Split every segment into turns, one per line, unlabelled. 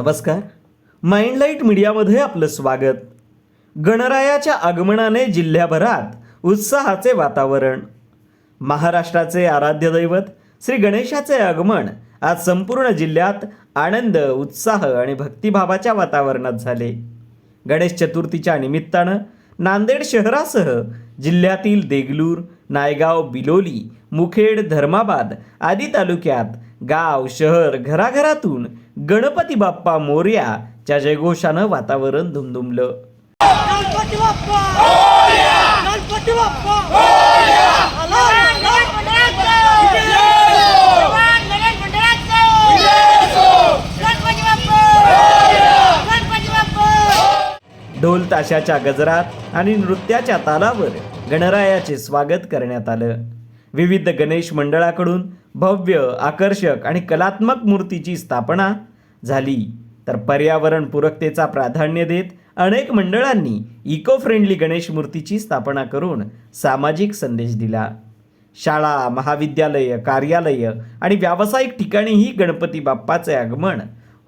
नमस्कार. माइंडलाईट मीडियामध्ये आपलं स्वागत. गणरायाच्या आगमनाने जिल्ह्याभरात उत्साहाचे वातावरण. महाराष्ट्राचे आराध्य दैवत श्री गणेशाचे आगमन आज संपूर्ण जिल्ह्यात आनंद उत्साह आणि भक्तिभावाच्या वातावरणात झाले. गणेश चतुर्थीच्या निमित्तानं नांदेड शहरासह जिल्ह्यातील देगलूर नायगाव बिलोली मुखेड धर्माबाद आदी तालुक्यात गाव शहर घराघरातून गणपती बाप्पा मोर्याच्या जयघोषानं वातावरण धुमधुमलं.
गणपती बाप्पा! गणपती बाप्पा! आला, आला.
ढोल ताशाच्या गजरात आणि नृत्याच्या तालावर गणरायाचे स्वागत करण्यात आलं. विविध गणेश मंडळाकडून भव्य आकर्षक आणि कलात्मक मूर्तीची स्थापना झाली. तर पर्यावरण पूरकतेचा प्राधान्य देत अनेक मंडळांनी इको फ्रेंडली गणेश मूर्तीची स्थापना करून सामाजिक संदेश दिला. शाळा महाविद्यालय कार्यालय आणि व्यावसायिक ठिकाणीही गणपती बाप्पाचे आगमन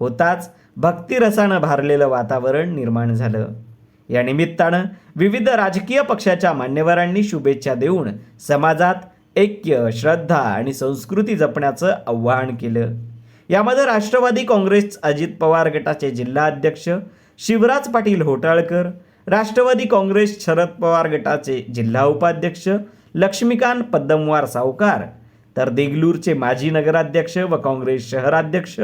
होताच भक्तिरसानं भारलेलं वातावरण निर्माण झालं. या निमित्तानं विविध राजकीय पक्षाच्या मान्यवरांनी शुभेच्छा देऊन समाजात ऐक्य श्रद्धा आणि संस्कृती जपण्याचं आवाहन केलं. यामध्ये राष्ट्रवादी काँग्रेस अजित पवार गटाचे जिल्हाध्यक्ष शिवराज पाटील होटाळकर राष्ट्रवादी काँग्रेस शरद पवार गटाचे जिल्हा उपाध्यक्ष लक्ष्मीकांत पद्मवार सावकार तर देगलूरचे माजी नगराध्यक्ष व काँग्रेस शहराध्यक्ष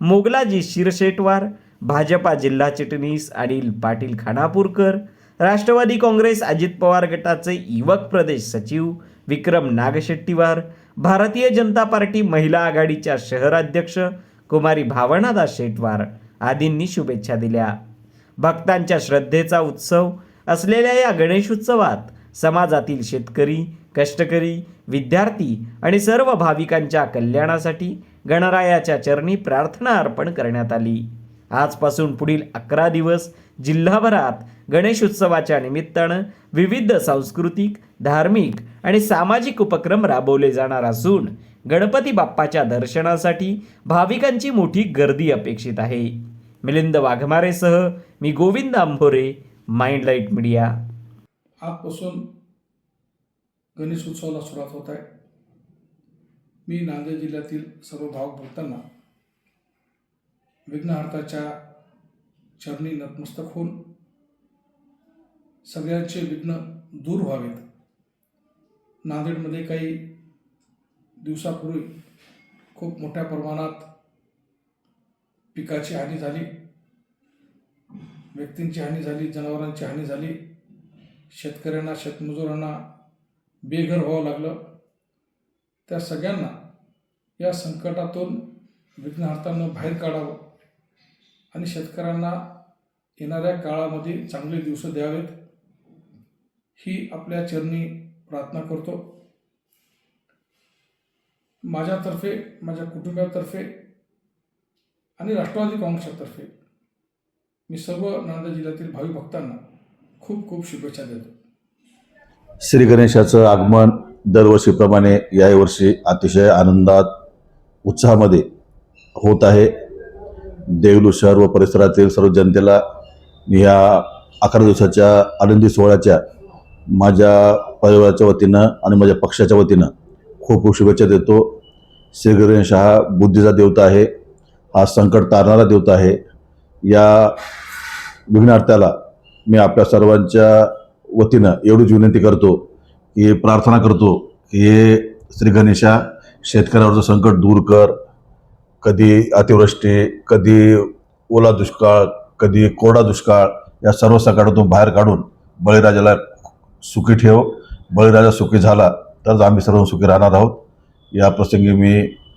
मोगलाजी शिरशेटवार भाजपा जिल्हा चिटणीस अनिल पाटील खानापूरकर राष्ट्रवादी काँग्रेस अजित पवार गटाचे युवक प्रदेश सचिव विक्रम नागशेट्टीवार भारतीय जनता पार्टी महिला आघाडीच्या शहराध्यक्ष कुमारी भावनादास शेटवार आदींनी शुभेच्छा दिल्या. भक्तांच्या श्रद्धेचा उत्सव असलेल्या या गणेशोत्सवात समाजातील शेतकरी कष्टकरी विद्यार्थी आणि सर्व भाविकांच्या कल्याणासाठी गणरायाच्या चरणी प्रार्थना अर्पण करण्यात आली. आजपासून पुढील अकरा दिवस जिल्हाभरात गणेश उत्सवाच्या निमित्तानं विविध सांस्कृतिक धार्मिक आणि सामाजिक उपक्रम राबवले जाणार असून गणपती बाप्पाच्या दर्शनासाठी भाविकांची मोठी गर्दी अपेक्षित आहे. मिलिंद वाघमारेसह मी गोविंद आंभोरे माइंडलाईट मीडिया.
आजपासून गणेश उत्सवाला सुरुवात होत आहे. मी नांदेड जिल्ह्यातील सर्व भावक भक्तांना विघ्नहर्ताच्या चरणी नतमस्तक होऊन सगळ्यांचे विघ्न दूर व्हावेत. नांदेडमध्ये काही दिवसापूर्वी खूप मोठ्या प्रमाणात पिकाची हानी झाली व्यक्तींची हानी झाली जनावरांची हानी झाली शेतकऱ्यांना शेतमजुरांना बेघर व्हावं लागलं. त्या सगळ्यांना या संकटातून विघ्नहर्त्यानं बाहेर काढावं. आणि शेतकऱ्यांना येणाऱ्या काळामध्ये चांगले दिवस द्यावेत. ही आपल्या चरणी प्रार्थना करतो. माझ्यातर्फे माझ्या कुटुंबातर्फे आणि राष्ट्रवादी काँग्रेसतर्फे मी सर्व नांदेड जिल्ह्यातील भावी भक्तांना खूप खूप शुभेच्छा देतो.
श्री गणेशाचं आगमन दरवर्षीप्रमाणे यावर्षी अतिशय आनंदात उत्साहामध्ये होत आहे. देगलूर शहर व परिसरातील सर्व जनतेला मी या अकरा दिवसाच्या आनंदी सोहळ्याच्या माझ्या परिवाराच्या वतीनं आणि माझ्या पक्षाच्या वतीनं खूप खूप शुभेच्छा देतो. श्री गणेश हा बुद्धीचा देवता आहे. हा संकट तारणारा देवता आहे. या विघ्नार्थ्याला मी आपल्या सर्वांच्या वतीनं एवढीच विनंती करतो की प्रार्थना करतो की हे श्री गणेशा शेतकऱ्यावरचं संकट दूर कर. कधी अतिवृष्टी कधी ओला दुष्काळ कधी कोरडा दुष्काळ या सर्व संकटातून बाहेर काढून बळीराजाला सुखी ठेव. बळीराजा सुखी झाला तरच आम्ही सर्व सुखी राहणार आहोत. या प्रसंगी मी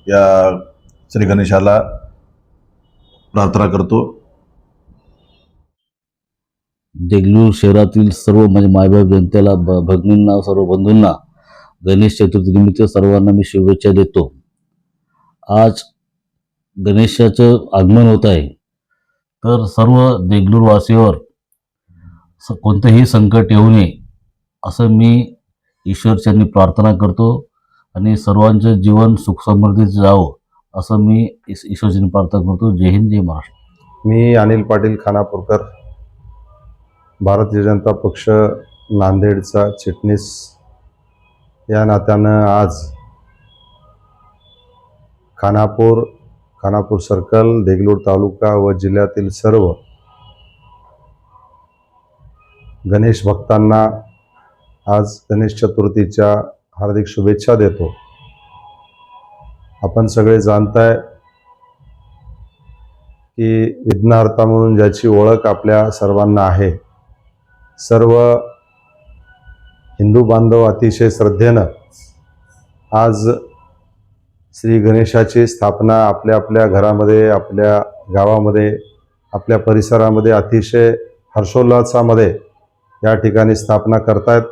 या श्री गणेशाला प्रार्थना करतो.
देगलूर शहरातील सर्व म्हणजे मायबाप जनतेला ब भगिनींना सर्व बंधूंना गणेश चतुर्थीनिमित्त सर्वांना मी शुभेच्छा देतो. आज गणेशाचं आगमन होत आहे. तर सर्व देगलूरवासीवर स कोणतंही संकट येऊ नये असं मी ईश्वरच्यांनी प्रार्थना करतो आणि सर्वांचं जीवन सुखसमृद्धीचं जावं असं मी ईश ईश्वरच्यांनी प्रार्थना करतो. जय हिंद जय महाराष्ट्र.
मी अनिल पाटील खानापूरकर भारतीय जनता पक्ष नांदेडचा चिटणीस. या नात्यानं आज खानापूर खानापूर सर्कल देगलूर तालुका व जिल्ह्यातील सर्व गणेश भक्तांना आज गणेश चतुर्थीच्या हार्दिक शुभेच्छा देतो. आपण सगळे जाणताय की विघ्नहर्ता म्हणून ज्याची ओळख आपल्या सर्वांना आहे. सर्व हिंदू बांधव अतिशय श्रद्धेनं आज श्री गणेशाची स्थापना आपल्या आपल्या घरामध्ये आपल्या गावामध्ये आपल्या परिसरामध्ये अतिशय हर्षोल्लासामध्ये या ठिकाणी स्थापना करतायत.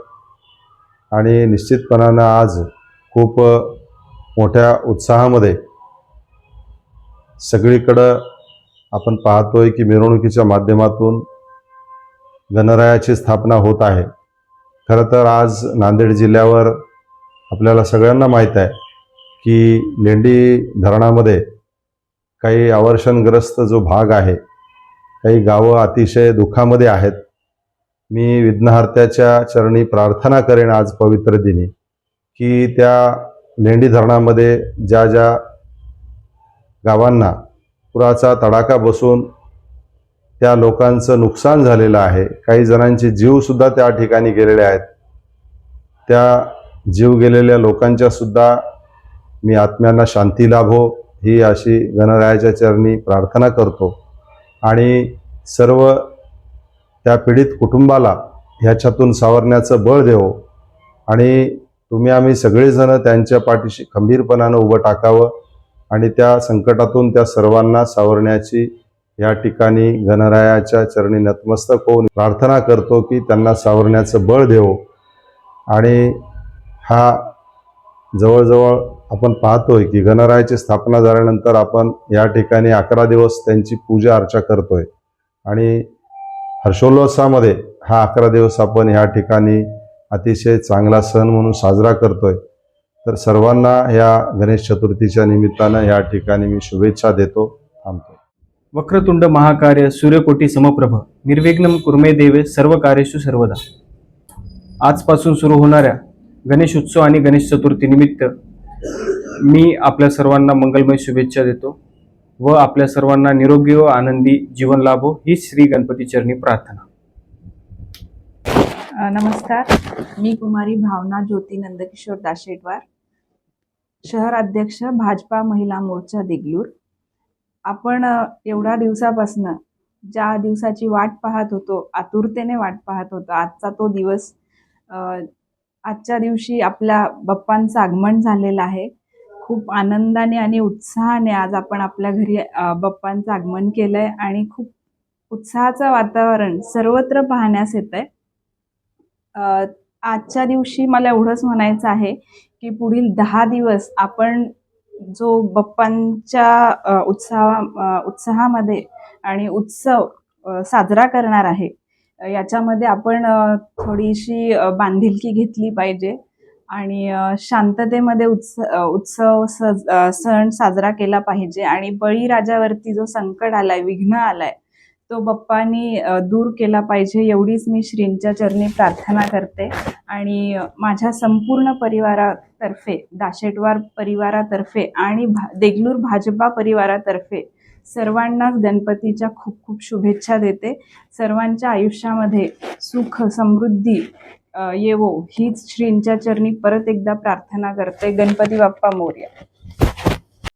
आणि निश्चितपणानं आज खूप मोठ्या उत्साहामध्ये सगळीकडं आपण पाहतोय की मिरवणुकीच्या माध्यमातून गणरायाची स्थापना होत आहे. खरं तर आज नांदेड जिल्ह्यावर आपल्याला सगळ्यांना माहीत आहे की लेंडी धरणामध्ये काही आवर्षणग्रस्त जो भाग आहे काही गावं अतिशय दुःखामध्ये आहेत. मी विघ्नहर्त्याच्या चरणी प्रार्थना करेन आज पवित्र दिनी की त्या लेंडी धरणामध्ये ज्या ज्या गावांना पुराचा तडाखा बसून त्या लोकांचं नुकसान झालेलं आहे काही जणांचे जीवसुद्धा त्या ठिकाणी गेलेले आहेत. त्या जीव गेलेल्या लोकांच्यासुद्धा मी आत्म्यांना शांती लाभो ही अशी गणरायाच्या चरणी प्रार्थना करतो. आणि सर्व त्या पीडित कुटुंबाला ह्याच्यातून सावरण्याचं बळ देवो. आणि तुम्ही आम्ही सगळेजण त्यांच्या पाठीशी खंबीरपणानं उभं टाकावं आणि त्या संकटातून त्या सर्वांना सावरण्याची या ठिकाणी गणरायाच्या चरणी नतमस्तक होऊन प्रार्थना करतो की त्यांना सावरण्याचं बळ देवो. आणि हा जवळजवळ आपण पाहतोय की गणरायाची स्थापना झाल्यानंतर आपण या ठिकाणी अकरा दिवस त्यांची पूजा अर्चा करतोय. आणि हर्षोल्लासामध्ये हा अकरा दिवस आपण या ठिकाणी अतिशय चांगला सण म्हणून साजरा करतोय. तर सर्वांना या गणेश चतुर्थीच्या निमित्तानं या ठिकाणी मी शुभेच्छा देतो. थांबतो
वक्रतुंड महाकार्य सूर्यकोटी समप्रभ निर्विघ्न कुर्मे देवे सर्व कार्यशु सर्वदा. आजपासून सुरू होणाऱ्या गणेश उत्सव आणि गणेश चतुर्थी निमित्त मी आपल्या सर्वांना मंगलमय शुभेच्छा देतो व आपल्या सर्वांना निरोगी व आनंदी जीवन लाभो ही श्री गणपती चरणी प्रार्थना.
नमस्कार. मी कुमारी भावना ज्योती नंदकिशोर दाशेटवार शहर अध्यक्ष भाजपा महिला मोर्चा देगलूर. आपण एवढ्या दिवसापासनं ज्या दिवसाची वाट पाहत होतो आतुरतेने वाट पाहत होतो आजचा तो दिवस आजच्या दिवशी आपल्या बाप्पांचं आगमन झालेलं आहे. खूप आनंदाने आणि उत्साहाने आज आपण आपल्या घरी बाप्पांचं आगमन केलं आहे आणि खूप उत्साहाचं वातावरण सर्वत्र पाहण्यास येतं आहे आजच्या दिवशी मला एवढंच म्हणायचं आहे की पुढील दहा दिवस आपण जो बाप्पांच्या उत्साहा उत्साहामध्ये आणि उत्सव साजरा करणार आहे याच्यामध्ये आपण थोडीशी बांधिलकी घेतली पाहिजे आणि शांततेमध्ये उत्स उत्सव सज सण साजरा केला पाहिजे आणि बळीराजावरती जो संकट आलाय विघ्न आलाय तो बाप्पानी दूर केला पाहिजे एवढीच मी श्रींच्या चरणी प्रार्थना करते. आणि माझ्या संपूर्ण परिवारातर्फे दाशेटवार परिवारातर्फे आणि भा देगलूर भाजपा परिवारातर्फे सर्वांनाच गणपतीच्या खूप खूप शुभेच्छा देते. सर्वांच्या आयुष्यामध्ये सुख समृद्धी येवो हीच श्रींच्या चरणी परत एकदा प्रार्थना करते. गणपती बाप्पा मोर्या.